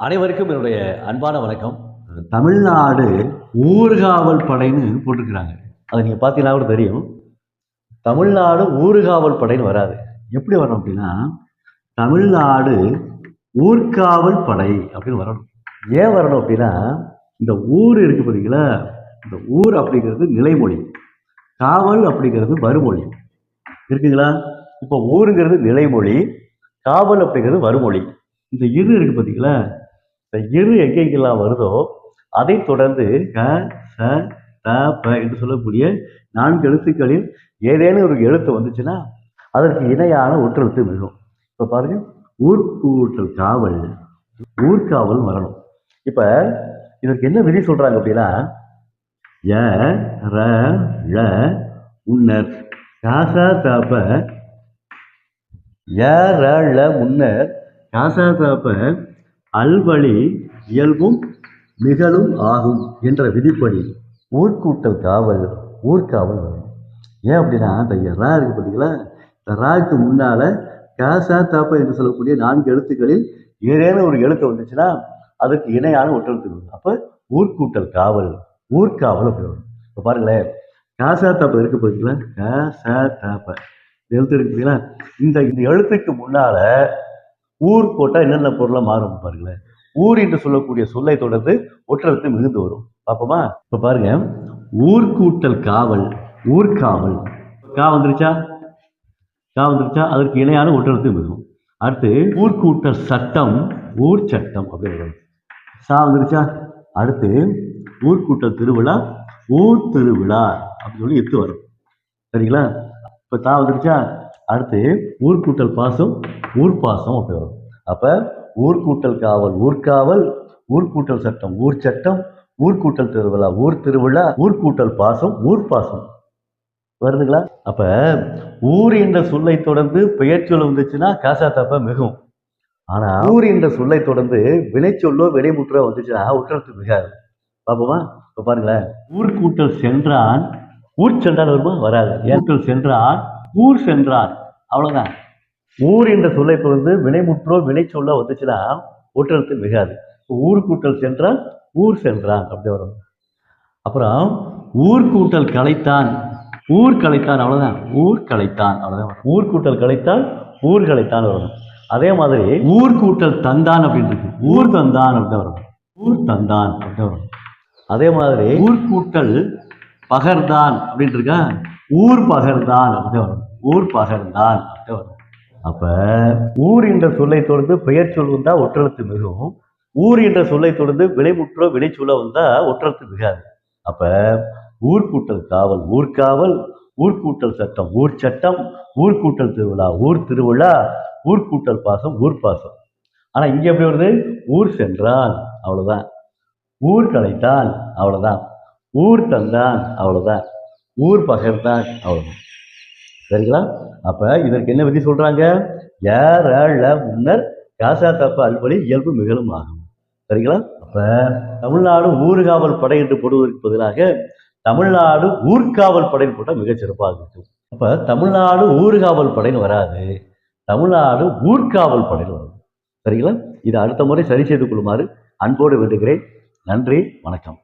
அனைவருக்கும் என்னுடைய அன்பான வணக்கம். தமிழ்நாடு ஊர்காவல் படைன்னு போட்டிருக்கிறாங்க. அதை நீங்கள் பார்த்தீங்கன்னா கூட தெரியும். தமிழ்நாடு ஊர்காவல் படைன்னு வராது. எப்படி வரணும் அப்படின்னா தமிழ்நாடு ஊர்காவல் படை அப்படின்னு வரணும். ஏன் வரணும் அப்படின்னா இந்த ஊர் இருக்கு பார்த்தீங்களா? இந்த ஊர் அப்படிங்கிறது நிலைமொழி. காவல் அப்படிங்கிறது வருமொழி இருக்குங்களா? இப்போ ஊருங்கிறது நிலைமொழி காவல் அப்படிங்கிறது வருமொழி இந்த இரு இருக்கு பார்த்தீங்களா? இந்த இரு எங்கெங்கெல்லாம் வருதோ அதை தொடர்ந்து க ச த ப என்று சொல்லக்கூடிய நான்கு எழுத்துக்களில் ஏதேனும் ஒரு எழுத்து வந்துச்சுன்னா அதற்கு இணையான ஒற்றெழுத்து மிகும் இப்போ பாருங்க ஊர்கூட்டல் காவல். ஊர்காவல் வரணும் இப்போ இதற்கு என்ன விதி சொல்கிறாங்க அப்படின்னா ய ர ழ உன்னர் காசா தாப்ப ய ர ழ முன்னர். காசா தாப்ப அல்வழி இயல்பும் நிகழும் ஆகும் என்ற விதிப்படி ஊர்க்கூட்டல் காவல் ஊர்காவல் வரும். ஏன் அப்படின்னா அந்த ரா இருக்கு பார்த்தீங்களா இந்த ராக்கு முன்னால காசா தாப்ப என்று சொல்லக்கூடிய நான்கு எழுத்துக்களில் ஏதேனும் ஒரு எழுத்து வந்துச்சுன்னா அதுக்கு இணையான ஒற்றெழுத்து வரும். அப்போ ஊர்க்கூட்டல் காவல் ஊர்காவல் அப்படி வரும். இப்போ பாருங்களேன் காசா தாப்ப இருக்கு பார்த்தீங்களா காசா தாப்ப. எழுத்து இருக்கு இந்த இந்த எழுத்துக்கு முன்னால ஊர் போட்டால் என்னென்ன பொருளாக மாறும் பாருங்களேன். ஊர் என்று சொல்லக்கூடிய சொல்லை தொடர்ந்து ஒற்றெழுத்து மிகுந்து வரும். பார்ப்போமா இப்போ பாருங்க. ஊர்கூட்டல் காவல் ஊர்காவல். கா வந்துருச்சா? கா வந்துருச்சா? அதற்கு இணையான ஒற்றெழுத்து மிகும் அடுத்து ஊர்கூட்டல் சட்டம் ஊர் சட்டம் அப்படின்னு சா வந்துருச்சா? அடுத்து ஊர்கூட்டல் திருவிழா ஊர் திருவிழா அப்படின்னு சொல்லி எத்து வரும். சரிங்களா? இப்போ தா வந்துருச்சா? அடுத்து ஊர்கூட்டல் பாசம் ஊர் பாசம் அப்படி வரும். அப்போ ஊர்கூட்டல் காவல் ஊர்காவல் ஊர்கூட்டல் சட்டம் ஊர் சட்டம் ஊர்க்கூட்டல் திருவிழா ஊர் திருவிழா ஊர்கூட்டல் பாசம் ஊர் பாசம் வருதுங்களா? அப்போ ஊர் என்ற சொல்லை தொடர்ந்து பெயர்ச்சொல் வந்துச்சுன்னா காசா தப்ப மிகும் ஆனால் ஊர் என்ற சொல்லை தொடர்ந்து வினைச்சொல்லோ வினைமுற்றோ வந்துச்சுன்னா உற்றத்து மிகாது. பார்ப்போமா இப்போ பாருங்களேன். ஊர்கூட்டல் சென்றான் ஊர் சென்றால் வருமா? வராது. ஏன் சென்றான் ஊர் சென்றான் அவ்வளோதான் ஊர் என்ற சொல்லை வந்து வினைமுற்றோ வினைச்சொல்லோ வந்துச்சுன்னா ஒற்றெழுத்து மிகாது. ஊர் கூட்டல் சென்றால் ஊர் சென்றான் அப்படி வரும். அப்புறம் ஊர் கூட்டல் கலைத்தான். ஊர் கலைத்தான் அவ்வளோதான் ஊர் கலைத்தான் அவ்வளோதான் ஊர் கூட்டல் கலைத்தால் ஊர் கலைத்தான் வரும். அதே மாதிரி ஊர்கூட்டல் தந்தான் அப்படின்னு இருக்கு. ஊர் தந்தான் அப்படின்னு வரும். ஊர் தந்தான் அப்படின்னு வரும். அதே மாதிரி ஊர்கூட்டல் பகர்தான் அப்படின்ட்டு இருக்கா? ஊர் பகர்ந்தான் அப்படின்னு வரும். ஊர் பகர்ந்தான் அப்படின்னு வரும். அப்ப ஊர் என்ற சொல்லை தொடர்ந்து பெயர் சொல் வந்தா ஒற்றெழுத்து மிகவும். ஊர் என்ற சொல்லை தொடர்ந்து விளைமுற்றோ வினைச்சொல்ல வந்தா ஒற்றெழுத்து மிகாது. அப்ப ஊர்க்கூட்டல் காவல் ஊர்காவல் ஊர்க்கூட்டல் சட்டம் ஊர் சட்டம் ஊர்க்கூட்டல் திருவிழா ஊர் திருவிழா ஊர்க்கூட்டல் பாசம் ஊர் பாசம். ஆனா இங்க எப்படி வருது? ஊர் சென்றான் அவ்வளவுதான். ஊர் கலைத்தான் அவ்வளவுதான். ஊர் தந்தான் அவ்வளவுதான். ஊர் பகர்ந்தான் அவ்வளோ சரிங்களா? அப்போ இதற்கு என்ன விதி சொல்கிறாங்க ஏற முன்னர் காசா தப்ப அல்வழி இயல்பு மிகவும் ஆகும். சரிங்களா? அப்போ தமிழ்நாடு ஊர்காவல் படை என்று போடுவதற்கு பதிலாக தமிழ்நாடு ஊர்காவல் படைன்னு போட்டால் மிகச்சிறப்பாக இருக்கும். அப்போ தமிழ்நாடு ஊர்காவல் படைன்னு வராது. தமிழ்நாடு ஊர்காவல் படைன்னு வரும். சரிங்களா? இதை அடுத்த முறை சரி செய்து கொள்ளுமாறு அன்போடு வேண்டுகிறேன். நன்றி வணக்கம்.